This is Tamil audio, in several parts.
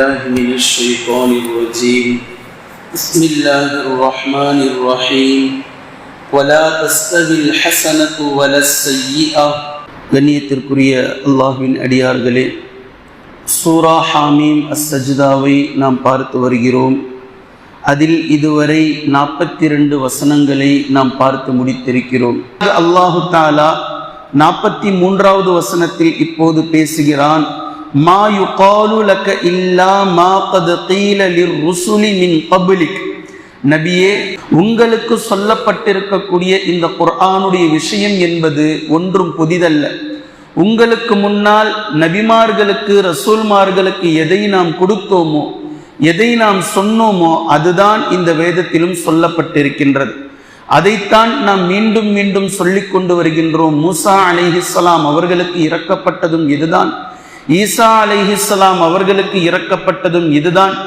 بالله من الشيطان الرجيم بسم الله الرحمن الرحيم ولا تستوي الحسنة ولا السيئة கண்ணியத்திற்குரிய அல்லாஹ்வின் அடியார்களே சூரா ஹாமீம் அஸ்ஸஜ்தாவை நாம் பார்த்து வருகிறோம் அதில் இதுவரை நாற்பத்தி ரெண்டு வசனங்களை நாம் பார்த்து முடித்திருக்கிறோம் அல்லாஹு தாலா நாற்பத்தி மூன்றாவது வசனத்தில் இப்போது பேசுகிறான் மா யுகாலு லக்க இல்லா மா கது கீல லிர்ருசுலி மின் கபுலிக் நபியே உங்களுக்கு சொல்லப்பட்டிருக்கக்கூடிய இந்த குர்ஆனுடைய விஷயம் என்பது ஒன்றும் புதிதல்ல. உங்களுக்கு முன்னால் நபிமார்களுக்கு ரசூல்மார்களுக்கு எதை நாம் கொடுத்தோமோ எதை நாம் சொன்னோமோ அதுதான் இந்த வேதத்திலும் சொல்லப்பட்டிருக்கின்றது. அதைத்தான் நாம் மீண்டும் மீண்டும் சொல்லிக் கொண்டு வருகின்றோம். மூசா அலிஹிஸ்லாம் அவர்களுக்கு இறக்கப்பட்டதும் இதுதான். ஈசா அலிஹிஸ்லாம் அவர்களுக்கு இறக்கப்பட்டதும் இதுதான்.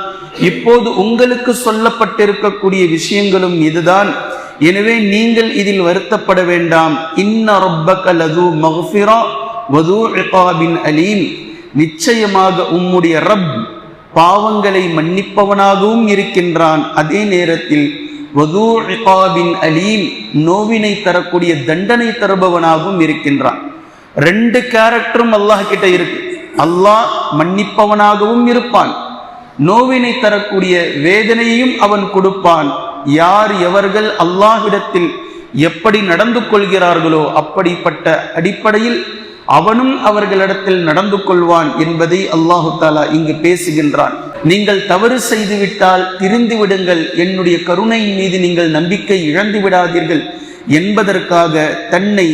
இப்போது உங்களுக்கு சொல்லப்பட்டிருக்கக்கூடிய விஷயங்களும் இதுதான். எனவே நீங்கள் இதில் வருத்தப்பட வேண்டாம். இன்ன ரப்பக லது மஹ்ஃபிரா வது இகாபின் அலீம். நிச்சயமாக உம்முடைய ரப் பாவங்களை மன்னிப்பவனாகவும் இருக்கின்றான். அதே நேரத்தில் வது இகாபின் அலீம் நோவினை தரக்கூடிய தண்டனை தருபவனாகவும் இருக்கின்றான். ரெண்டு கேரக்டரும் அல்லாஹ் கிட்ட இருக்கு. அல்லாஹ் மன்னிப்பவனாகவும் இருப்பான். நோவினை தரக்கூடிய வேதனையையும் அவன் கொடுப்பான். யார் எவர்கள் அல்லாஹ்விடத்தில் எப்படி நடந்து கொள்கிறார்களோ அப்படிப்பட்ட அடிப்படையில் அவனும் அவர்களிடத்தில் நடந்து கொள்வான் என்பதை அல்லாஹு தாலா இங்கு பேசுகின்றான். நீங்கள் தவறு செய்துவிட்டால் திரிந்து விடுங்கள் என்னுடைய கருணையின் மீது நீங்கள் நம்பிக்கை இழந்து விடாதீர்கள் என்பதற்காக தன்னை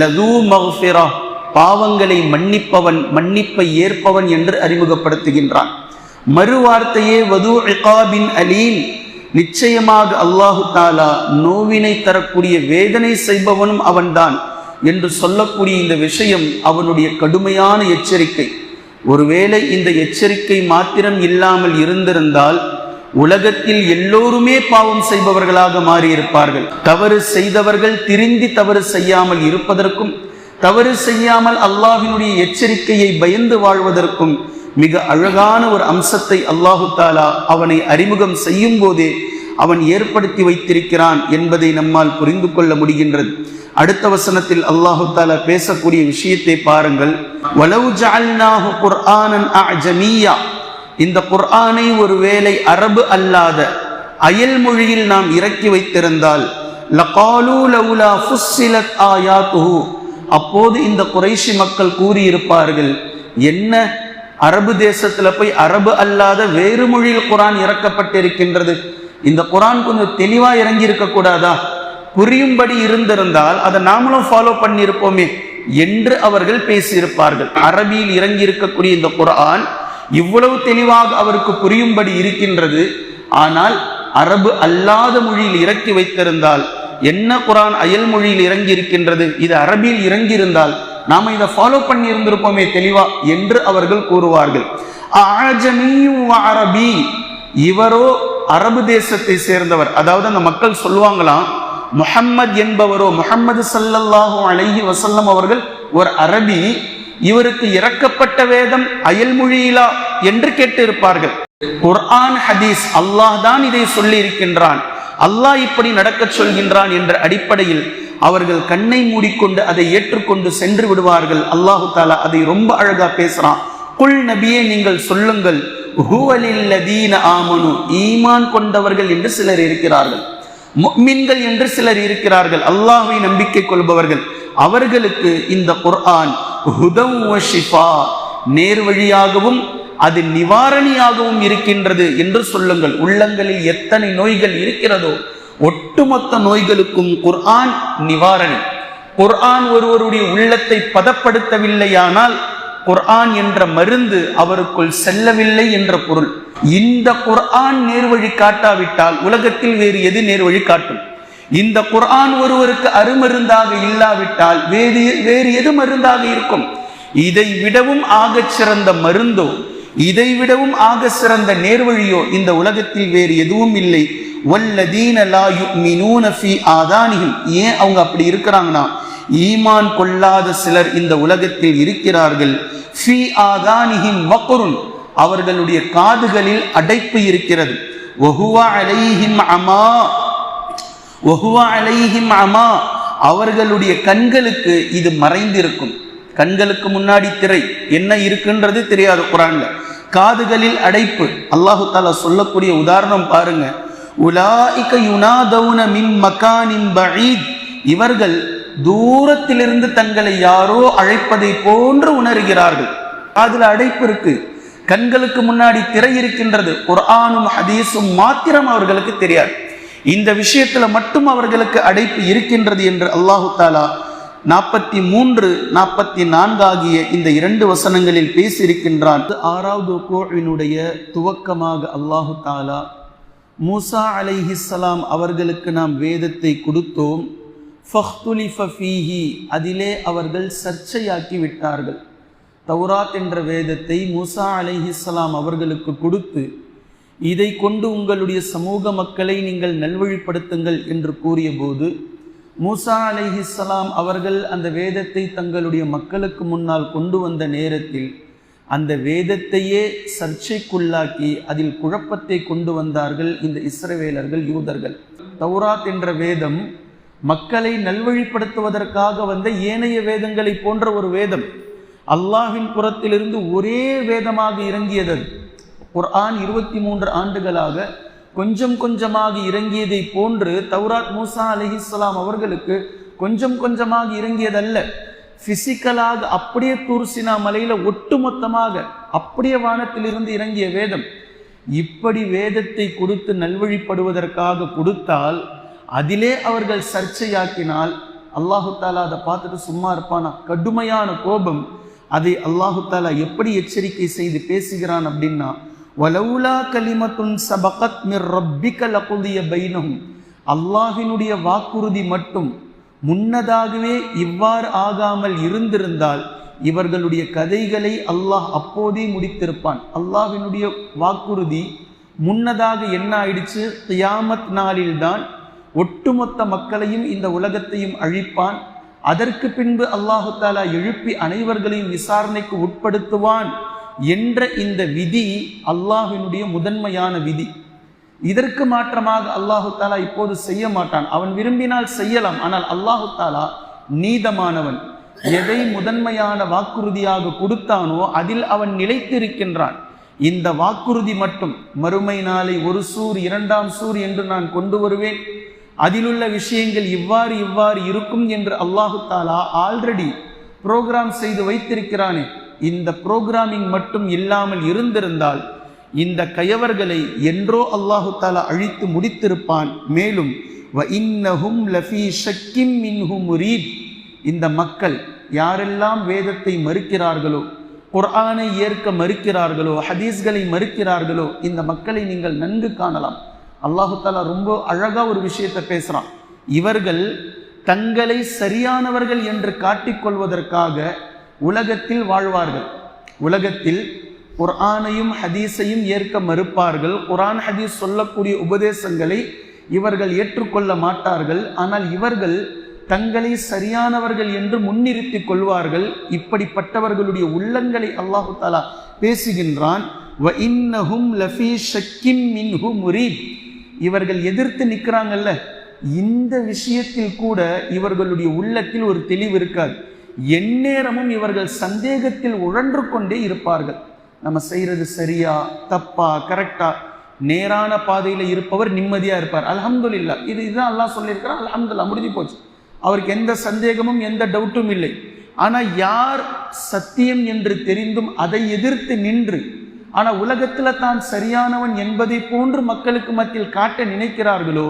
லதூ மஃபிரா பாவங்களை மன்னிப்பவன் மன்னிப்பை ஏற்பவன் என்று அறிமுகப்படுத்துகின்றான். மறுவார்த்தையே வது இகாபின் அலீம். நிச்சயமாக அல்லாஹு தாலா நோவினை தரக்கூடிய வேதனை செய்பவனும் அவன்தான் என்று சொல்லக்கூடிய இந்த விஷயம் அவனுடைய கடுமையான எச்சரிக்கை. ஒருவேளை இந்த எச்சரிக்கை மாத்திரம் இல்லாமல் இருந்திருந்தால் உலகத்தில் எல்லோருமே பாவம் செய்பவர்களாக மாறியிருப்பார்கள். தவறு செய்தவர்கள் திருந்தி தவறு செய்யாமல் இருப்பதற்கும் தவறு செய்யாமல் அல்லாஹினுடைய எச்சரிக்கையை பயந்து வாழ்வதற்கும் மிக அழகான ஒரு அம்சத்தை அல்லாஹு தாலா அவனை அறிமுகம் செய்யும் போதே அவன் ஏற்படுத்தி வைத்திருக்கிறான் என்பதை நம்மால் புரிந்து கொள்ள முடிகின்றது. அடுத்த வசனத்தில் அல்லாஹு தாலா பேசக்கூடிய விஷயத்தை பாருங்கள். வலவு ஜஅல்நாஹு குர்ஆனன் அஜமியா இந்த குர்ஆனை ஒருவேளை அரபு அல்லாத அயல் மொழியில் நாம் இறக்கி வைத்திருந்தால் லகாலு லவுலா ஃபுஸ்ஸிலத் ஆயாத்துஹு. அப்போது இந்த குறைஷி மக்கள் கூறியிருப்பார்கள் என்ன? அரபு தேசத்துல போய் அரபு அல்லாத வேறு மொழியில் குரான் இறக்கப்பட்டிருக்கின்றது. இந்த குரான் கொஞ்சம் தெளிவா இறங்கி இருக்க கூடாதா? புரியும்படி இருந்திருந்தால் அதை நாமளும் ஃபாலோ பண்ணியிருப்போமே என்று அவர்கள் பேசியிருப்பார்கள். அரபியில் இறங்கி இருக்கக்கூடிய இந்த குரான் இவ்வளவு தெளிவாக அவருக்கு புரியும்படி இருக்கின்றது. ஆனால் அரபு அல்லாத மொழியில் இறக்கி வைத்திருந்தால் என்ன குரான் அயல் மொழியில் இறங்கி இருக்கின்றது இது அரபியில் இறங்கியிருந்தால் நாம இதை ஃபாலோ பண்ணி இருந்திருப்போமே தெளிவா என்று அவர்கள் கூறுவார்கள். அரபி. இவரோ அரபு தேசத்தை சேர்ந்தவர். அதாவது அந்த மக்கள் சொல்லுவாங்களாம் முஹம்மத் என்பவரோ முஹம்மது சல்லல்லாஹூ அலைஹி வசல்லம் அவர்கள் ஒரு அரபி இவருக்கு இறக்கப்பட்ட வேதம் அயல் மொழியிலா என்று கேட்டு இருப்பார்கள் குர்ஆன் ஹதீஸ் அல்லாஹ் தான் இதை சொல்லி இருக்கின்றான் அல்லாஹ் இப்படி நடக்க சொல்கின்றான் என்ற அடிப்படையில் அவர்கள் கண்ணை மூடிக்கொண்டு அதை ஏற்றுக்கொண்டு சென்று விடுவார்கள். அல்லாஹு தாலா அதை ரொம்ப அழகா பேசுறான். குல் நபியே நீங்கள் சொல்லுங்கள். ஆமனு. ஈமான் கொண்டவர்கள் என்று சிலர் இருக்கிறார்கள். மின்கள் என்று சிலர் இருக்கிறார்கள். அல்லாஹை நம்பிக்கை கொள்பவர்கள். அவர்களுக்கு இந்த குர்ஆன் ஹுதம் ஷிஃபா நேர் வழியாகவும் அது நிவாரணியாகவும் இருக்கின்றது என்று சொல்லுங்கள். உள்ளங்களில் எத்தனை நோய்கள் இருக்கிறதோ ஒட்டுமொத்த நோய்களுக்கும் குர்ஆன் நிவாரணி. குர்ஆன் ஒருவருடைய உள்ளத்தை பதப்படுத்தவில்லையானால் குர்ஆன் என்ற மருந்து அவருக்குள் செல்லவில்லை என்ற பொருள். இந்த குர்ஆன் நேர்வழி காட்டாவிட்டால் உலகத்தில் வேறு எது நேர்வழி காட்டும்? இந்த குர்ஆன் ஒருவருக்கு அருமருந்தாக இல்லாவிட்டால் வேறு வேறு எது மருந்தாக இருக்கும்? இதை விடவும் ஆகச் சிறந்த மருந்தோ இதைவிடவும் ஆக சிறந்த நேர்வழியோ இந்த உலகத்தில் வேறு எதுவும் இல்லை. வல்லதீன லா யுமினூன ஃபி ஆதானிஹிம். ஏன் அவங்க அப்படி இருக்கிறாங்கன்னா? ஈமான் கொள்ளாத சிலர் இந்த உலகத்தில் இருக்கிறார்கள். ஃபீ ஆதானிஹிம் அவர்களுடைய காதுகளில் அடைப்பு இருக்கிறது. ஒஹுவா அலைஹிம் அமா. ஒஹுவா அலைஹிம் அமா. அவர்களுடைய கண்களுக்கு இது மறைந்திருக்கும். கண்களுக்கு முன்னாடி திரை என்ன இருக்குன்றது தெரியாது குரான்ல. காதுகளில் அடைப்பு. அல்லாஹு தாலா சொல்லக்கூடிய உதாரணம் பாருங்க. உலாஇக யுனாதவுன மின் மகானின் பஈத் இவர்கள் தூரத்திலிருந்து தங்களை யாரோ அழைப்பதை போன்று உணர்கிறார்கள். காதில் அடைப்பு இருக்கு. கண்களுக்கு முன்னாடி திரை இருக்கின்றது. குர்ஆனும் ஹதீஸும் மாத்திரம் அவர்களுக்கு தெரியாது. இந்த விஷயத்துல மட்டும் அவர்களுக்கு அடைப்பு இருக்கின்றது என்று அல்லாஹு தாலா நாற்பத்தி மூன்று நாற்பத்தி நான்கு ஆகிய இந்த இரண்டு வசனங்களில் பேசியிருக்கின்றான். ஆறாவது கோவினுடைய துவக்கமாக அல்லாஹு தாலா மூசா அலைஹிஸ்ஸலாம் அவர்களுக்கு நாம் வேதத்தை கொடுத்தோம். ஃபஹ்துலி ஃபீஹி அதிலே அவர்கள் சர்ச்சையாக்கி விட்டார்கள். தௌராத் என்ற வேதத்தை மூசா அலைஹிஸ்ஸலாம் அவர்களுக்கு கொடுத்து இதை கொண்டு உங்களுடைய சமூக மக்களை நீங்கள் நல்வழிப்படுத்துங்கள் என்று கூறியபோது மூசா அலிஹிஸ்லாம் அவர்கள் அந்த வேதத்தை தங்களுடைய மக்களுக்கு முன்னால் கொண்டு வந்த நேரத்தில் அந்த வேதத்தையே சர்ச்சைக்குள்ளாக்கி அதில் குழப்பத்தை கொண்டு வந்தார்கள் இந்த இஸ்ரவேலர்கள் யூதர்கள். தௌராத் என்ற வேதம் மக்களை நல்வழிப்படுத்துவதற்காக வந்த ஏனைய வேதங்களை போன்ற ஒரு வேதம். அல்லாஹின் புறத்திலிருந்து ஒரே வேதமாக இறங்கியது ஒரு ஆண் இருபத்தி மூன்று ஆண்டுகளாக கொஞ்சம் கொஞ்சமாக இறங்கியதை போன்று தௌராத் மூசா அலிஹிஸ்லாம் அவர்களுக்கு கொஞ்சம் கொஞ்சமாக இறங்கியதல்ல. பிசிக்கலாக அப்படியே தூர்சினா மலையில ஒட்டுமொத்தமாக அப்படியே வானத்திலிருந்து இறங்கிய வேதம். இப்படி வேதத்தை கொடுத்து நல்வழிப்படுவதற்காக கொடுத்தால் அதிலே அவர்கள் சர்ச்சையாக்கினால் அல்லாஹு தாலா அதை பார்த்துட்டு சும்மா இருப்பானா? கடுமையான கோபம். அதை அல்லாஹு தாலா எப்படி எச்சரிக்கை செய்து பேசுகிறான் அப்படின்னா வலவுலா கலிமத்துன் சபகத் மிர் ரப்பிக்க லகுதிய பைனும் அல்லாஹினுடைய வாக்குறுதி மட்டும் முன்னதாகவே இவ்வாறு ஆகாமல் இருந்திருந்தால் இவர்களுடைய கதைகளை அல்லாஹ் அப்போதே முடித்திருப்பான். அல்லாஹினுடைய வாக்குறுதி முன்னதாக என்ன ஆயிடுச்சு? தியாமத் நாளில்தான் ஒட்டுமொத்த மக்களையும் இந்த உலகத்தையும் அழிப்பான். அதற்கு பின்பு அல்லாஹு தாலா எழுப்பி அனைவர்களையும் விசாரணைக்கு உட்படுத்துவான். என்ற இந்த விதி அல்லாஹினுடைய முதன்மையான விதி. இதற்கு மாற்றமாக அல்லாஹு தாலா இப்போது செய்ய மாட்டான். அவன் விரும்பினால் செய்யலாம். ஆனால் அல்லாஹு தாலா நீதமானவன். எதை முதன்மையான வாக்குறுதியாக கொடுத்தானோ அதில் அவன் நிலைத்திருக்கின்றான். இந்த வாக்குறுதி மட்டும் மறுமை நாளை ஒரு சூர் இரண்டாம் சூர் என்று நான் கொண்டு வருவேன். அதிலுள்ள விஷயங்கள் இவ்வாறு இவ்வாறு இருக்கும் என்று அல்லாஹு தாலா ஆல்ரெடி புரோகிராம் செய்து வைத்திருக்கிறானே. இந்த புரோகிராமிங் மட்டும் இல்லாமல் இருந்திருந்தால் இந்த கயவர்களை என்றோ அல்லாஹு தாலா அழித்து முடித்திருப்பான். மேலும் வ இன்னஹும் லஃபீ ஷக்கிம் மின்ஹு இந்த மக்கள் யாரெல்லாம் வேதத்தை மறுக்கிறார்களோ குர்ஆனை ஏற்க மறுக்கிறார்களோ ஹதீஸ்களை மறுக்கிறார்களோ இந்த மக்களை நீங்கள் நன்கு காணலாம். அல்லாஹு தாலா ரொம்ப அழகாக ஒரு விஷயத்தை பேசுகிறான் இவர்கள் தங்களை சரியானவர்கள் என்று காட்டிக்கொள்வதற்காக உலகத்தில் வாழ்வார்கள். உலகத்தில் குர்ஆனையும் ஹதீஸையும் ஏற்க மறுப்பார்கள். குர்ஆன் ஹதீஸ் சொல்லக்கூடிய உபதேசங்களை இவர்கள் ஏற்றுக்கொள்ள மாட்டார்கள். ஆனால் இவர்கள் தங்களை சரியானவர்கள் என்று முன்னிறுத்திக் கொள்வார்கள். இப்படிப்பட்டவர்களுடைய உள்ளங்களை அல்லாஹு தாலா பேசுகின்றான். "வ லஃபீ இவர்கள் எதிர்த்து நிற்கிறாங்கல்ல. இந்த விஷயத்தில் கூட இவர்களுடைய உள்ளத்தில் ஒரு தெளிவு இருக்காது. எந்நேரமும் இவர்கள் சந்தேகத்தில் உழன்று கொண்டே இருப்பார்கள். நம்ம செய்கிறது சரியா தப்பா கரெக்டா நேரான பாதையில் இருப்பவர் நிம்மதியாக இருப்பார். அல்ஹம்துலில்லா. இது இதுதான் எல்லாம் சொல்லியிருக்கிறார் அல்ஹம்துல்லா முடிஞ்சு போச்சு. அவருக்கு எந்த சந்தேகமும் எந்த டவுட்டும் இல்லை. ஆனால் யார் சத்தியம் என்று தெரிந்தும் அதை எதிர்த்து நின்று ஆனால் உலகத்தில் தான் சரியானவன் என்பதை போன்று மக்களுக்கு மத்தியில் காட்ட நினைக்கிறார்களோ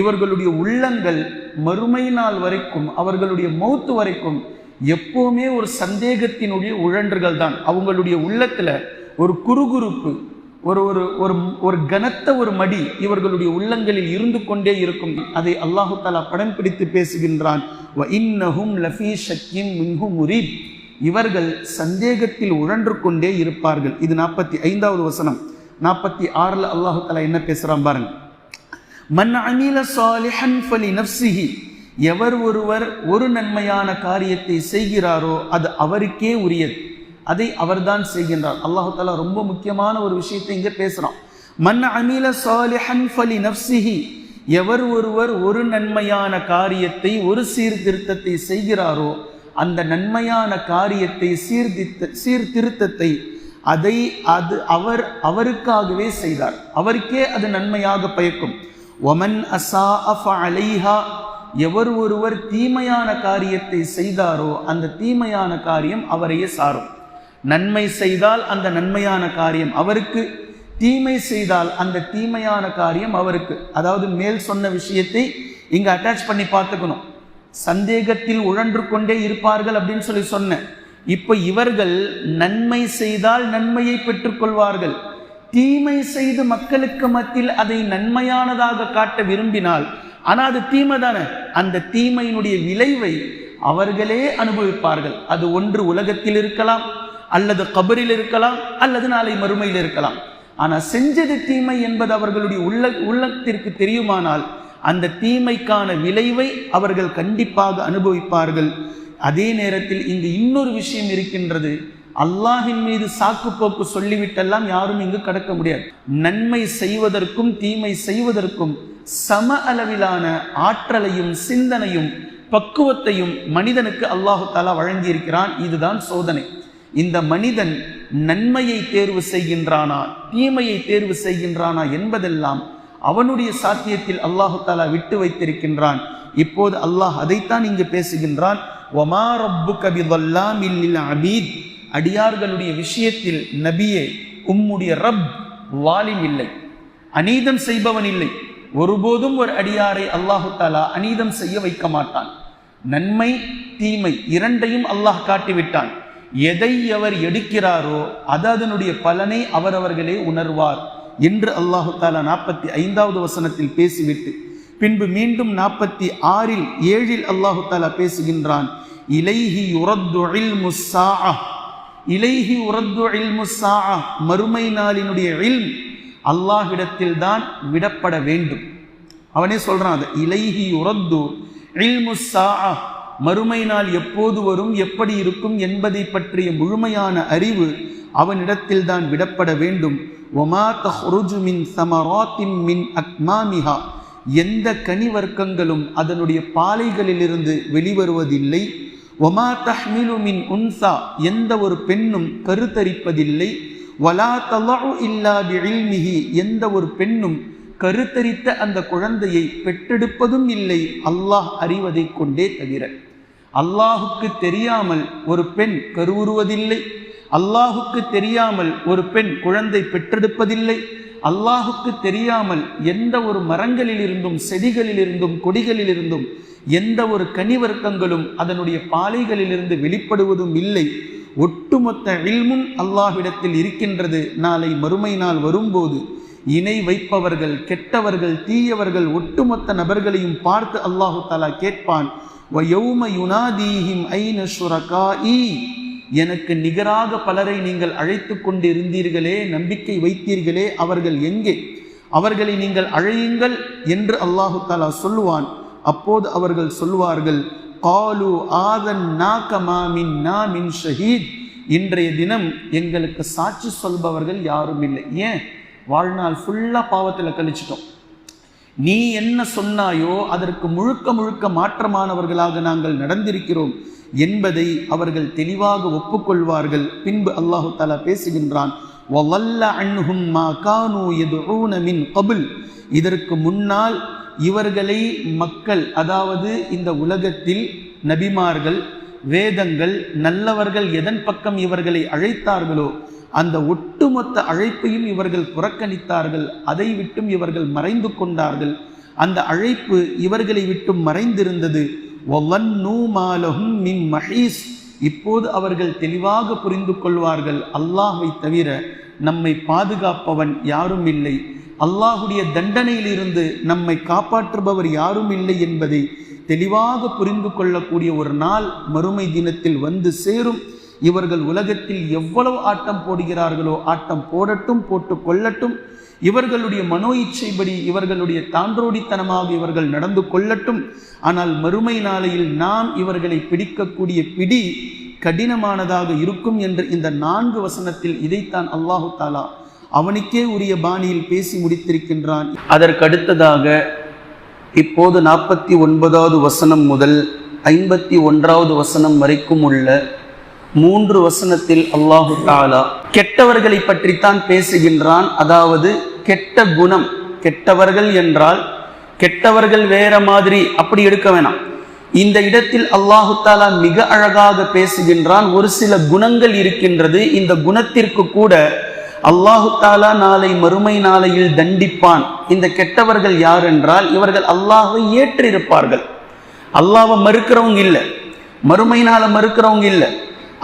இவர்களுடைய உள்ளங்கள் மறுமை நாள் வரைக்கும் அவர்களுடைய மௌத்து வரைக்கும் எப்போவுமே ஒரு சந்தேகத்தினுடைய உழன்றுகள் தான் அவங்களுடைய உள்ளத்தில் ஒரு குறுகுறுப்பு ஒரு ஒரு ஒரு ஒரு கனத்த ஒரு மடி இவர்களுடைய உள்ளங்களில் இருந்து கொண்டே இருக்கும். அதை அல்லாஹு தாலா படம் பிடித்து பேசுகின்றான். "வ இவர்கள் சந்தேகத்தில் உழன்று கொண்டே இருப்பார்கள். இது நாற்பத்தி ஐந்தாவது வசனம். நாற்பத்தி ஆறில் அல்லாஹு தாலா என்ன பேசுகிறான் பாருங்க. மன் அமில சாலிஹன் ஃபலி நஃப்சிஹி எவர் ஒருவர் ஒரு நன்மையான காரியத்தை செய்கிறாரோ அது அவருக்கே உரியது. அதை அவர்தான் செய்கின்றார். அல்லாஹு தாலா ரொம்ப முக்கியமான ஒரு விஷயத்தை இங்கே பேசுகிறான் மன் அமில சாலிஹன் ஃபலி நப்சிஹி எவர் ஒருவர் ஒரு நன்மையான காரியத்தை ஒரு சீர்திருத்தத்தை செய்கிறாரோ அந்த நன்மையான காரியத்தை சீர்திருத்த சீர்திருத்தத்தை அதை அது அவர் அவருக்காகவே செய்தார். அவருக்கே அது நன்மையாக பயக்கும். ஒமன் அசா அஃப் அலைஹா. எவர் ஒருவர் தீமையான காரியத்தை செய்தாரோ அந்த தீமையான காரியம் அவரையே சாரும். நன்மை செய்தால் அந்த நன்மையான காரியம் அவருக்கு தீமை செய்தால் அந்த தீமையான காரியம் அவருக்கு. அதாவது மேல் சொன்ன விஷயத்தை இங்கே அட்டாச் பண்ணி பார்த்துக்கணும். சந்தேகத்தில் உழன்று கொண்டே இருப்பார்கள் அப்படின்னு சொல்லி சொன்னேன். இப்போ இவர்கள் நன்மை செய்தால் நன்மையை பெற்றுக்கொள்வார்கள். தீமை செய்து மக்களுக்கு மத்தியில் அதை நன்மையானதாக காட்ட விரும்பினால் ஆனால் அது தீமை தானே? அந்த தீமையினுடைய விளைவை அவர்களே அனுபவிப்பார்கள். அது ஒன்று உலகத்தில் இருக்கலாம் அல்லது கபரில் இருக்கலாம் அல்லது நாளை மறுமையில் இருக்கலாம். ஆனால் செஞ்சது தீமை என்பது அவர்களுடைய உள்ள உள்ளத்திற்கு தெரியுமானால் அந்த தீமைக்கான விளைவை அவர்கள் கண்டிப்பாக அனுபவிப்பார்கள். அதே நேரத்தில் இங்கு இன்னொரு விஷயம் இருக்கின்றது. அல்லாஹின் மீது சாக்கு போக்கு சொல்லிவிட்டெல்லாம் யாரும் இங்கு கடக்க முடியாது. நன்மை செய்வதற்கும் தீமை செய்வதற்கும் சம அளவிலான ஆற்றலையும் சிந்தனையும் பக்குவத்தையும் மனிதனுக்கு அல்லாஹு தாலா வழங்கியிருக்கிறான். இதுதான் சோதனை. இந்த மனிதன் நன்மையை தேர்வு செய்கின்றானா தீமையை தேர்வு செய்கின்றானா என்பதெல்லாம் அவனுடைய சாத்தியத்தில் அல்லாஹு தாலா விட்டு வைத்திருக்கின்றான். இப்போது அல்லாஹ் அதைத்தான் இங்கு பேசுகின்றான். ஒமா ரப்பு கபிதல்லாமில் அபீத். அடியார்களுடைய விஷயத்தில் நபியே உம்முடைய ரப் வாலில் இல்லை அநீதம் செய்பவன் இல்லை. ஒருபோதும் ஒரு அடியாரை அல்லாஹு தாலா அநீதம் செய்ய வைக்க மாட்டான். நன்மை தீமை இரண்டையும் அல்லாஹ் காட்டிவிட்டான். எதை அவர் எடுக்கிறாரோ அது அதனுடைய பலனை அவரவர்களே உணர்வார் என்று அல்லாஹு தாலா நாற்பத்தி ஐந்தாவது வசனத்தில் பேசிவிட்டு பின்பு மீண்டும் நாற்பத்தி ஆறில் ஏழில் அல்லாஹு தாலா பேசுகின்றான் இலைஹி உரத்து இலைஹி உரத்து இல்மு மறுமை நாளினுடைய இல் அல்லாஹிடத்தில் தான் விடப்பட வேண்டும். அவனே சொல்றான் அதை இலைஹி உரத்து இல்மு மறுமை நாள் எப்போது வரும் எப்படி இருக்கும் என்பதை பற்றிய முழுமையான அறிவு அவனிடத்தில் தான் விடப்பட வேண்டும். ஒமா தஹ்ருஜு மின் சமராத்தின் மின் அக்மாமிஹா எந்த கனிவர்க்கங்களும் அதனுடைய பாலைகளிலிருந்து வெளிவருவதில்லை. ஒமா தஹ்மிலு மின் உன்சா எந்த ஒரு பெண்ணும் கருத்தரிப்பதில்லை. வலா தலு இல்லா பிஇல்மிஹி எந்த ஒரு பெண்ணும் கருத்தரித்த அந்த குழந்தையை பெற்றெடுப்பதும் இல்லை. அல்லாஹ் அறிவதை கொண்டே தவிர. அல்லாஹுக்கு தெரியாமல் ஒரு பெண் கருவுறுவதில்லை. அல்லாஹுக்கு தெரியாமல் ஒரு பெண் குழந்தை பெற்றெடுப்பதில்லை. அல்லாஹுக்கு தெரியாமல் எந்த ஒரு மரங்களிலிருந்தும் செடிகளிலிருந்தும் கொடிகளிலிருந்தும் எந்த ஒரு கனிவர்க்கங்களும் அதனுடைய பாலைகளிலிருந்து வெளிப்படுவதும் இல்லை. ஒட்டுமொத்த இல்மும் அல்லாஹ்விடத்தில் இருக்கின்றது. நாளை மறுமை நாள் வரும்போது இணை வைப்பவர்கள் கெட்டவர்கள் தீயவர்கள் ஒட்டுமொத்த நபர்களையும் பார்த்து அல்லாஹு தாலா கேட்பான் எனக்கு நிகராக பலரை நீங்கள் அழைத்து கொண்டு இருந்தீர்களே நம்பிக்கை வைத்தீர்களே அவர்கள் எங்கே? அவர்களை நீங்கள் அழையுங்கள் என்று அல்லாஹு தாலா சொல்லுவான். அப்போது அவர்கள் சொல்வார்கள் காலு ஆதன் நாகமாமின் நாமின் ஷஹீத். இன்றைய தினம் எங்களுக்கு சாட்சி சொல்பவர்கள் யாரும் இல்லை. ஏன்? வாழ்நாள் ஃபுல்லாக பாவத்தில் கழிச்சிட்டோம். நீ என்ன சொன்னாயோ அதற்கு முழுக்க முழுக்க மாற்றமானவர்களாக நாங்கள் நடந்திருக்கிறோம் என்பதை அவர்கள் தெளிவாக ஒப்புக்கொள்வார்கள். பின்பு அல்லாஹு தாலா பேசுகின்றான் இதற்கு முன்னால் இவர்களை மக்கள் அதாவது இந்த உலகத்தில் நபிமார்கள் வேதங்கள் நல்லவர்கள் எதன் பக்கம் இவர்களை அழைத்தார்களோ அந்த ஒட்டுமொத்த அழைப்பையும் இவர்கள் புறக்கணித்தார்கள். அதை விட்டும் இவர்கள் மறைந்து கொண்டார்கள். அந்த அழைப்பு இவர்களை விட்டும் மறைந்திருந்தது. மின் மஹீஸ். இப்போது அவர்கள் தெளிவாக புரிந்து கொள்வார்கள். அல்லாஹை தவிர நம்மை பாதுகாப்பவன் யாரும் இல்லை. அல்லாஹுடைய தண்டனையிலிருந்து நம்மை காப்பாற்றுபவர் யாரும் இல்லை என்பதை தெளிவாக புரிந்து கொள்ளக்கூடிய ஒரு நாள் மறுமை தினத்தில் வந்து சேரும். இவர்கள் உலகத்தில் எவ்வளவு ஆட்டம் போடுகிறார்களோ ஆட்டம் போடட்டும் போட்டு கொள்ளட்டும். இவர்களுடைய மனோ இச்சைப்படி இவர்களுடைய தான்றோடித்தனமாக இவர்கள் நடந்து கொள்ளட்டும். ஆனால் மறுமை நாளையில் நாம் இவர்களை பிடிக்கக்கூடிய பிடி கடினமானதாக இருக்கும் என்று இந்த நான்கு வசனத்தில் இதைத்தான் அல்லாஹு தாலா அவனுக்கே உரிய பாணியில் பேசி முடித்திருக்கின்றான். அதற்கடுத்ததாக இப்போது நாற்பத்தி ஒன்பதாவது வசனம் முதல் ஐம்பத்தி ஒன்றாவது வசனம் வரைக்கும் உள்ள மூன்று வசனத்தில் அல்லாஹு தாலா கெட்டவர்களை பற்றித்தான் பேசுகின்றான். அதாவது கெட்ட குணம் கெட்டவர்கள் என்றால் கெட்டவர்கள் வேற மாதிரி அப்படி எடுக்க வேணாம். இந்த இடத்தில் அல்லாஹு தாலா மிக அழகாக பேசுகின்றான். ஒரு சில குணங்கள் இருக்கின்றது. இந்த குணத்திற்கு கூட அல்லாஹு தாலா நாளை மறுமை நாளையில் தண்டிப்பான். இந்த கெட்டவர்கள் யார் என்றால் இவர்கள் அல்லாஹை ஏற்றிருப்பார்கள். அல்லாஹை மறுக்கிறவங்க இல்லை. மறுமை நாளை மறுக்கிறவங்க இல்லை.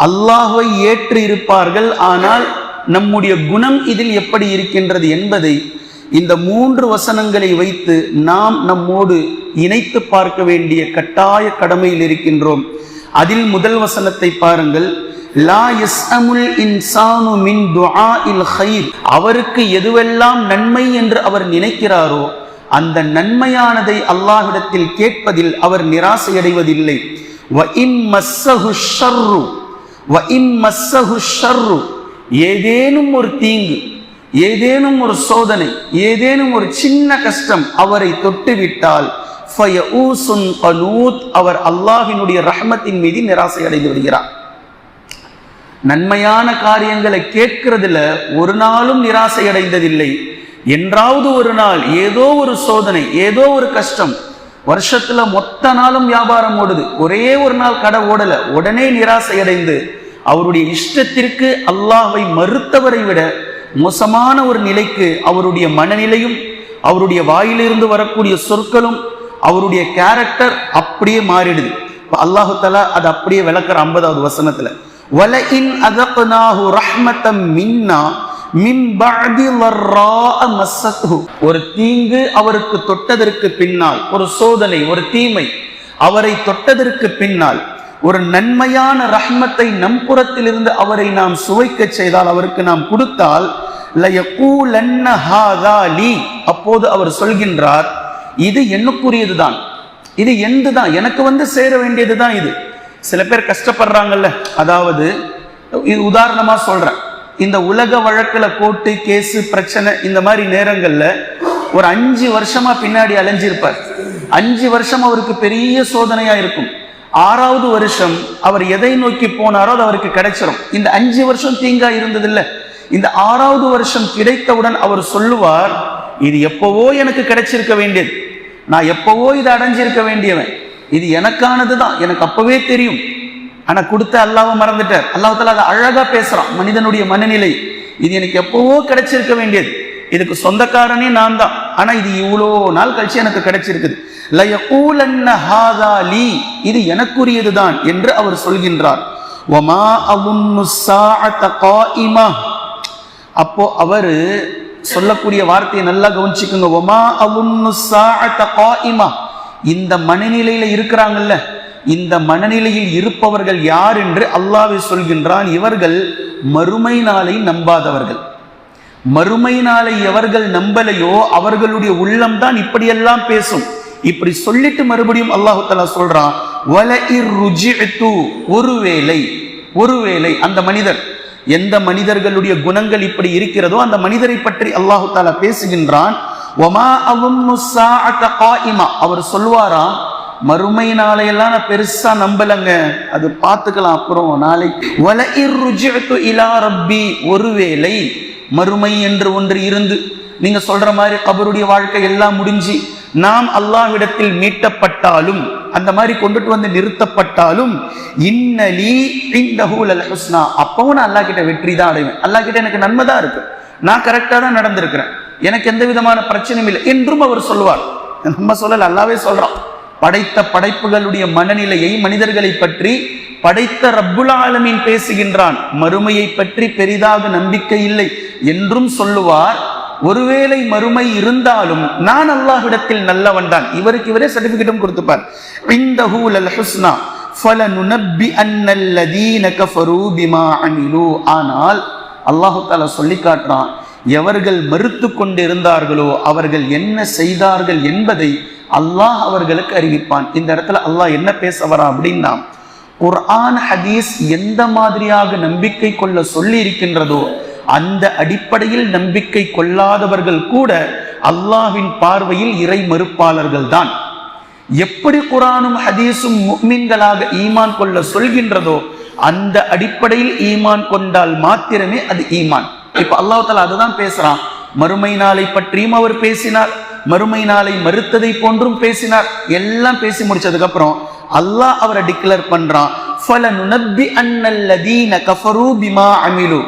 அல்லாஹை ஏற்று இருப்பார்கள் ஆனால் நம்முடைய குணம் இதில் எப்படி இருக்கின்றது என்பதை இந்த மூன்று வசனங்களை வைத்து நாம் நம்மோடு இணைத்து பார்க்க வேண்டிய கட்டாய கடமையில் இருக்கின்றோம். அதில் முதல் வசனத்தை பாருங்கள். லா அவருக்கு எதுவெல்லாம் நன்மை என்று அவர் நினைக்கிறாரோ அந்த நன்மையானதை அல்லாஹ்விடத்தில் கேட்பதில் அவர் நிராசையடைவதில்லை. வ மஸ்ஸஹு ஷர்ரு. வ மஸ்ஸஹு ஷர்ரு. ஏதேனும் ஒரு தீங்கு ஏதேனும் ஒரு சோதனை ஏதேனும் ஒரு சின்ன கஷ்டம் அவரை தொட்டுவிட்டால் அவர் அல்லாஹினுடைய ரஹமத்தின் மீது நிராசை அடைந்து விடுகிறார். நன்மையான காரியங்களை கேட்கிறதுல ஒரு நாளும் நிராசை அடைந்ததில்லை என்றாவது ஒரு நாள் ஏதோ ஒரு சோதனை ஏதோ ஒரு கஷ்டம் வருஷத்துல மொத்த நாளும் வியாபாரம் ஓடுது. ஒரே ஒரு நாள் கடை ஓடல உடனே நிராசை அடைந்து அவருடைய இஷ்டத்திற்கு அல்லாஹை மறுத்தவரை விட மோசமான ஒரு நிலைக்கு அவருடைய மனநிலையும் அவருடைய வாயிலிருந்து வரக்கூடிய சொற்களும் அவருடைய கேரக்டர் அப்படியே மாறிடுது. அல்லாஹு தலா அது அப்படியே விளக்குற ஐம்பதாவது வசனத்தில் வல இன் ரஹ்மத்தம் மின்னா ஒரு தீங்கு அவருக்கு தொட்டதற்கு பின்னால் ஒரு சோதனை ஒரு தீமை அவரை தொட்டதற்கு பின்னால் ஒரு நன்மையான ரஹ்மத்தை நம் புறத்திலிருந்து அவரை நாம் சுவைக்க செய்தால் அவருக்கு நாம் கொடுத்தால் அப்போது அவர் சொல்கின்றார் இது என்னுக்குரியதுதான். இது எந்த தான் எனக்கு வந்து சேர வேண்டியது தான் இது. சில பேர் கஷ்டப்படுறாங்கல்ல. அதாவது இது உதாரணமாக சொல்கிறேன் இந்த உலக வழக்கில் கோர்ட்டு கேஸு பிரச்சனை இந்த மாதிரி நேரங்களில் ஒரு அஞ்சு வருஷமா பின்னாடி அலைஞ்சிருப்பார். அஞ்சு வருஷம் அவருக்கு பெரிய சோதனையாக இருக்கும். ஆறாவது வருஷம் அவர் எதை நோக்கி போனாரோ அது அவருக்கு கிடைச்சிரும். இந்த அஞ்சு வருஷம் தீங்கா இருந்ததில்ல. இந்த ஆறாவது வருஷம் கிடைத்தவுடன் அவர் சொல்லுவார் இது எப்போவோ எனக்கு கிடைச்சிருக்க வேண்டியது. நான் எப்பவோ இதை அடைஞ்சிருக்க வேண்டியவன். இது எனக்கானது தான். எனக்கு அப்பவே தெரியும். ஆனா கொடுத்த அல்லாவை மறந்துட்டார். அல்லாஹால அதை அழகா பேசுறான். மனிதனுடைய மனநிலை. இது எனக்கு எப்பவோ கிடைச்சிருக்க வேண்டியது. இதுக்கு சொந்தக்காரனே நான் தான். ஆனா இது இவ்வளோ நாள் கழிச்சு எனக்கு கிடைச்சிருக்குது. லயகூலன்ன ஹாதா லீ. இது எனக்குரியதுதான் என்று அவர் சொல்கின்றார். அவுன்னு அப்போ அவரு சொல்லக்கூடிய வார்த்தையை நல்லா கவனிச்சுக்குங்க. ஒமா அவுன்னு சாஅத இந்த மனநிலையில இருக்கிறாங்கல்ல இந்த மனநிலையில் இருப்பவர்கள் யார் என்று அல்லாஹ்வே சொல்கின்றான். இவர்கள் மறுமை நாளை நம்பாதவர்கள். மறுமை நாளை எவர்கள் நம்பலையோ அவர்களுடைய உள்ளம் தான் இப்படியெல்லாம் பேசும். இப்படி சொல்லிட்டு மறுபடியும் அல்லாஹு தலா சொல்றான் ஒருவேளை ஒருவேளை அந்த மனிதர் எந்த மனிதர்களுடைய குணங்கள் இப்படி இருக்கிறதோ அந்த மனிதரை பற்றி அல்லாஹு தாலா பேசுகின்றான். அவர் சொல்வாரா மறுமை நாளையெல்லாம் நான் பெருசா நம்பலங்க. அது பார்த்துக்கலாம் அப்புறம் நாளைக்கு. வல இலா ரப்பி. ஒருவேளை மறுமை என்று ஒன்று இருந்து நீங்க சொல்ற மாதிரி கபருடைய வாழ்க்கை எல்லாம் முடிஞ்சு நாம் அல்லாஹ்விடத்தில் மீட்டப்பட்டாலும் அந்த மாதிரி கொண்டுட்டு வந்து நிறுத்தப்பட்டாலும் இன்னலி இந்தஹூல் அல் ஹுஸ்னா அப்பவும் நான் அல்லாஹ் கிட்ட வெற்றி தான் அடைவேன். அல்லாஹ் கிட்ட எனக்கு நன்மை தான் இருக்கு. நான் கரெக்டாக தான் நடந்திருக்கிறேன். எனக்கு எந்த விதமான பிரச்சனையும் இல்லை. என்றும் அவர் சொல்லுவார். நம்ம சொல்லல அல்லாவே சொல்றான். படைத்த படைப்புகளுடைய மனநிலையை மனிதர்களை பற்றி படைத்த ரப்புல் ஆலமீன் பேசுகின்றான். மறுமையை பற்றி பெரிதாக நம்பிக்கை இல்லை என்றும் சொல்லுவார். ஒருவேளை மறுமை இருந்தாலும் நான் அல்லாஹ்விடத்தில் நல்லவன் தான். இவருக்கு இவரே சர்டிபிகேட்டும் கொடுத்துப்பார். இந்தஹு லல் ஹுஸ்னா ஃபலனுனப்பி அன்னல்லதீன கஃபரு பிமா அமிலு. ஆனால் அல்லாஹு தாலா சொல்லி காட்டுறான் எவர்கள் மறுத்து கொண்டிருந்தார்களோ அவர்கள் என்ன செய்தார்கள் என்பதை அல்லாஹ் அவர்களுக்கு அறிவிப்பான். இந்த இடத்துல அல்லாஹ் என்ன பேச வரா அப்படின்னா குர்ஆன் ஹதீஸ் எந்த மாதிரியாக நம்பிக்கை கொள்ள சொல்லி இருக்கின்றதோ அந்த அடிப்படையில் நம்பிக்கை கொள்ளாதவர்கள் கூட அல்லாஹ்வின் பார்வையில் இறை மறுப்பாளர்கள் தான். எப்படி குரானும் ஹதீஸும் முக்மீன்களாக ஈமான் கொள்ள சொல்கின்றதோ அந்த அடிப்படையில் ஈமான் கொண்டால் மாத்திரமே அது ஈமான். இப்ப அல்லாஹ் அதுதான் பேசுறான். மறுமை நாளை பற்றியும் அவர் பேசினார். மறுமை நாளை மறுத்ததை போன்றும் பேசினார். எல்லாம் பேசி முடிச்சதுக்கு அப்புறம் அல்லாஹ் அவரை டிக்ளேர் பண்றான். ஃபலனுனப்பி அன்னல்லதீன கஃபரூ பிமா அமிலு.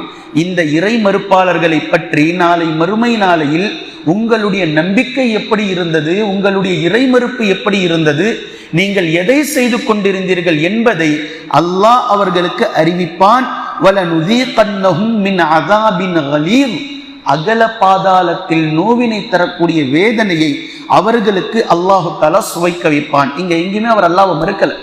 இந்த இறை மறுப்பாளர்களை பற்றி நாளை மறுமை நாளையில் உங்களுடைய நம்பிக்கை எப்படி இருந்தது உங்களுடைய இறை மறுப்பு எப்படி இருந்தது நீங்கள் எதை செய்து கொண்டிருந்தீர்கள் என்பதை அல்லாஹ் அவர்களுக்கு அறிவிப்பான். மின் அதாபின் அகல பாதாளத்தில் நோவினை தரக்கூடிய வேதனையை அவர்களுக்கு அல்லாஹு தாலா சுவைக்க வைப்பான். இங்க எங்கேயுமே அவர் அல்லாஹ் மறுக்கல.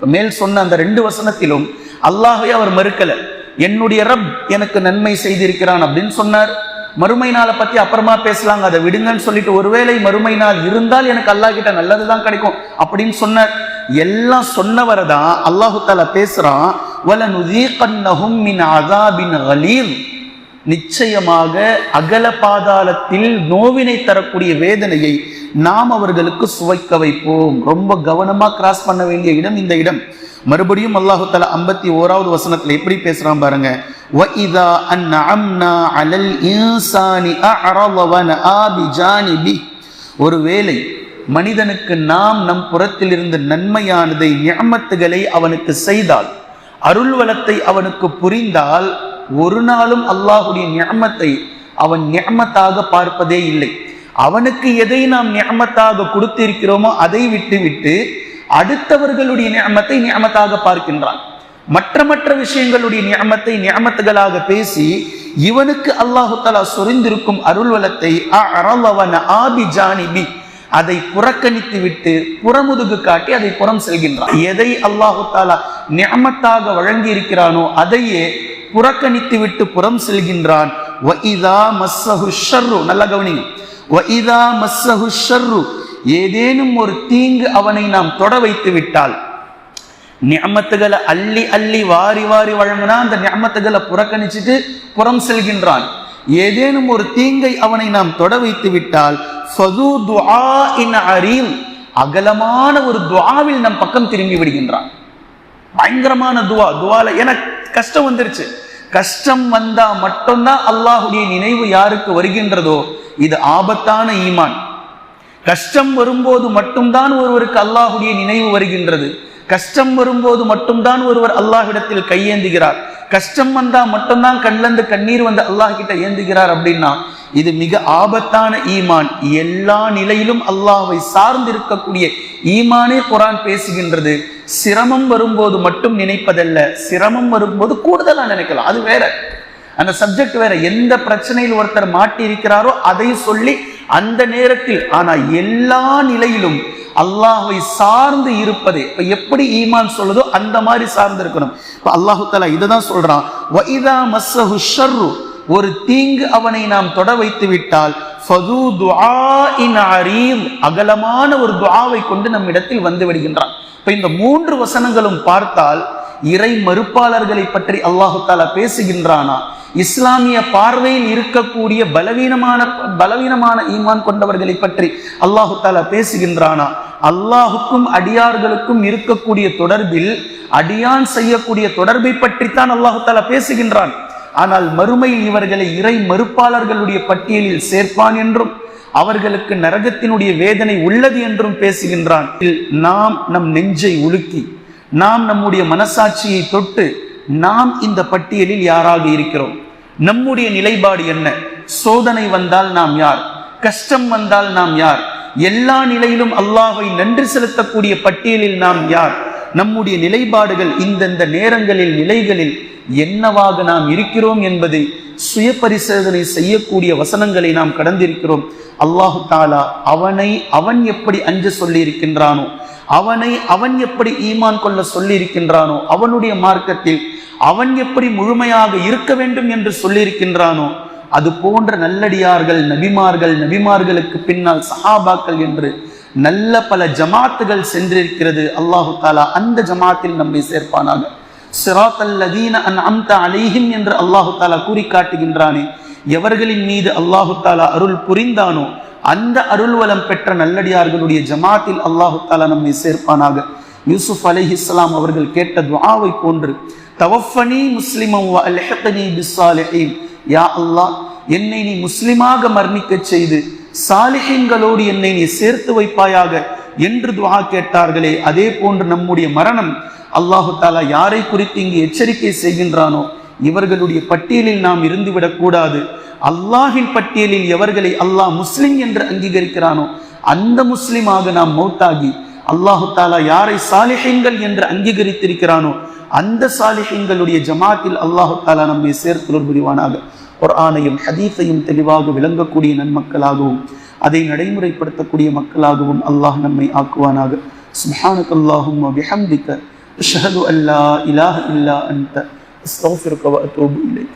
மேல் சொன்ன அந்த ரெண்டு வசனத்திலும் அல்லாஹை அவர் மறுக்கல. என்னுடைய ரப் எனக்கு நன்மை செய்திருக்கிறான் அப்படின்னு சொன்னார். மறுமை நாளை பத்தி அப்புறமா பேசலாங்க. அதை விடுங்கன்னு சொல்லிட்டு ஒருவேளை மறுமை நாள் இருந்தால் எனக்கு அல்லாஹ் கிட்ட நல்லதுதான் கிடைக்கும் அப்படின்னு சொன்னார். எல்லாம் சொன்னவரை தான் அல்லாஹு தாலா பேசுறான். நிச்சயமாக அகல பாதாளத்தில் நோவினை தரக்கூடிய வேதனையை நாம் அவர்களுக்கு சுவைக்க வைப்போம் ரொம்ப கவனமா கிராஸ் பண்ண வேண்டிய இடம் இந்த இடம் மறுபடியும் அல்லாஹு தஆலா ஐம்பத்தி ஓராவது வசனத்துல எப்படி பேசுறான் பாருங்க وَإِذَا أَنْعَمْنَا عَلَى الْإِنسَانِ أَعْرَضَ وَنَأَى بِجَانِبِهِ ஒருவேளை மனிதனுக்கு நாம் நம் புறத்தில் இருந்து நன்மையானதை நியமத்துகளை அவனுக்கு செய்தால் அருள் வளத்தை அவனுக்கு புரிந்தால் ஒரு நாளும் அல்லாஹுடைய நியமத்தை அவன் நியமத்தாக பார்ப்பதே இல்லை. அவனுக்கு எதை நாம் நியமத்தாக கொடுத்திருக்கிறோமோ அதை விட்டு விட்டு அடுத்தவர்களுடைய நியமத்தை நியமத்தாக பார்க்கின்றான். மற்ற மற்ற விஷயங்களுடைய நியமத்தை நியமத்துகளாக பேசி இவனுக்கு அல்லாஹு தலா சொரிந்திருக்கும் அருள்வலத்தை ஆபி அதை புறக்கணித்து விட்டு புறமுதுகு காட்டி அதை புறம் செல்கின்றான். எதை அல்லாஹு தாலா ஞாமத்தாக வழங்கி இருக்கிறானோ அதையே புறக்கணித்து விட்டு புறம் செல்கின்றான். வஇதா ஷர்ரு. நல்ல கவனிங்க. ஷர்ரு. ஏதேனும் ஒரு தீங்கு அவனை நாம் தொட வைத்து விட்டால் நியமத்துகளை அள்ளி அள்ளி வாரி வாரி வழங்கினா அந்த நியமத்துகளை புறக்கணிச்சுட்டு புறம் செல்கின்றான். ஏதேனும் ஒரு தீங்கை அவனை நாம் தொட வைத்து விட்டால் அகலமான ஒரு துவாவில் நம் பக்கம் திரும்பி விடுகின்றான். பயங்கரமான துவா. துவால எனக்கு கஷ்டம் வந்துருச்சு. கஷ்டம் வந்தா மட்டும்தான் அல்லாஹுடைய நினைவு யாருக்கு வருகின்றதோ இது ஆபத்தான ஈமான். கஷ்டம் வரும்போது மட்டும்தான் ஒருவருக்கு அல்லாஹுடைய நினைவு வருகின்றது. கஷ்டம் வரும்போது மட்டும்தான் ஒருவர் அல்லாஹிடத்தில் கையேந்துகிறார். கஷ்டம் வந்தா மட்டும்தான் கண்ணிலிருந்து கண்ணீர் வந்து அல்லாஹ் கிட்ட ஏந்துகிறார் அப்படின்னா இது மிக ஆபத்தான ஈமான். எல்லா நிலையிலும் அல்லாஹை சார்ந்து இருக்கக்கூடிய ஈமானே குரான் பேசுகின்றது. சிரமம் வரும்போது மட்டும் நினைப்பதல்ல. சிரமம் வரும்போது கூடுதலாக நினைக்கலாம். அது வேற. அந்த சப்ஜெக்ட் வேற. எந்த பிரச்சனையில் ஒருத்தர் மாட்டி இருக்கிறாரோ அதை சொல்லி அந்த நேரத்தில் ஆனா எல்லா நிலையிலும் அல்லாஹை சார்ந்து இருப்பது இப்போ எப்படி ஈமான் சொல்லுதோ அந்த மாதிரி சார்ந்து இருக்கணும். இப்போ அல்லாஹு தலா இதை தான் சொல்றான் ஒரு தீங்கு அவனை நாம் தொட வைத்து விட்டால் அகலமான ஒரு துவாவை கொண்டு நம்மிடத்தில் வந்து விடுகின்றான். இப்ப இந்த மூன்று வசனங்களும் பார்த்தால் இறை மறுப்பாளர்களை பற்றி அல்லாஹு தாலா பேசுகின்றானா? இஸ்லாமிய பார்வையில் இருக்கக்கூடிய பலவீனமான பலவீனமான ஈமான் கொண்டவர்களை பற்றி அல்லாஹு தாலா பேசுகின்றானா? அல்லாஹுக்கும் அடியார்களுக்கும் இருக்கக்கூடிய தொடர்பில் அடியான் செய்யக்கூடிய தொடர்பை பற்றித்தான் அல்லாஹு தாலா பேசுகின்றான். ஆனால் மறுமையில் இவர்களை இறை மறுப்பாளர்களுடைய பட்டியலில் சேர்ப்பான் என்றும் அவர்களுக்கு நரகத்தினுடைய வேதனை உள்ளது என்றும் பேசுகின்றான். நாம் நம் நெஞ்சை உலுக்கி நாம் நம்முடைய மனசாட்சியை தொட்டு நாம் இந்த பட்டியலில் யாராக இருக்கிறோம்? நம்முடைய நிலைப்பாடு என்ன? சோதனை வந்தால் நாம் யார்? கஷ்டம் வந்தால் நாம் யார்? எல்லா நிலையிலும் அல்லாஹை நன்றி செலுத்தக்கூடிய பட்டியலில் நாம் யார்? நம்முடைய நிலைப்பாடுகள் இந்தந்த நேரங்களில் நிலைகளில் என்னவாக நாம் இருக்கிறோம் என்பதை சுய பரிசோதனை செய்யக்கூடிய வசனங்களை நாம் கடந்திருக்கிறோம். அல்லாஹு தாலா அவனை அவன் எப்படி அஞ்ச சொல்லி இருக்கின்றானோ அவனை அவன் எப்படி ஈமான் கொள்ள சொல்லி இருக்கின்றானோ அவனுடைய மார்க்கத்தில் அவன் எப்படி முழுமையாக இருக்க வேண்டும் என்று சொல்லியிருக்கின்றானோ அது போன்ற நல்லடியார்கள் நபிமார்கள் நபிமார்களுக்கு பின்னால் சஹாபாக்கள் என்று நல்ல பல ஜமாத்துகள் சென்றிருக்கிறது. அல்லாஹு தாலா அந்த ஜமாத்தில் நம்மை சேர்ப்பானாக. சிராத்தல்லதீன அன் அம்த அலைஹிம் என்று அல்லாஹு தாலா கூறி காட்டுகின்றானே எவர்களின் மீது அல்லாஹு தாலா அருள் புரிந்தானோ அந்த அருள்வலம் பெற்ற நல்லடியார்களுடைய ஜமாத்தில் அல்லாஹு தாலா நம்மை சேர்ப்பானாக. யூசுப் அலைஹிஸ்ஸலாம் அவர்கள் கேட்ட துவாவை போன்று தவஃபனி முஸ்லிமம் யா அல்லாஹ் என்னை நீ முஸ்லிமாக மர்ணிக்க செய்து சாலிஹீன்களோடு என்னை நீ சேர்த்து வைப்பாயாக. என்று துவா கேட்டார்களே அதே போன்று நம்முடைய மரணம் அல்லாஹு தாலா யாரை குறித்து இங்கு எச்சரிக்கை செய்கின்றானோ இவர்களுடைய பட்டியலில் நாம் இருந்துவிடக்கூடாது அல்லாஹின் பட்டியலில் எவர்களை அல்லாஹ் முஸ்லிம் என்று அங்கீகரிக்கிறானோ அந்த முஸ்லிமாக நாம் மௌத்தாகி அல்லாஹு தாலா யாரை சாலிஹீன்கள் என்று அங்கீகரித்திருக்கிறானோ அந்த சாலிஹீன்களுடைய ஜமாத்தில் அல்லாஹு தாலா நம்மை சேர்த்துள்ளர் புரிவானாக ஒரு ஆணையும் ஹதீஃபையும் தெளிவாக விளங்கக்கூடிய நன்மக்களாகவும் அதை நடைமுறைப்படுத்தக்கூடிய மக்களாகவும் அல்லாஹ் நம்மை ஆக்குவானாக. சுப்ஹானக அல்லாஹும்ம பிஹம்திக அஷ்ஹது அல்லா இலாஹ இல்லா அன்த. அஸ்தக்ஃபிருக வ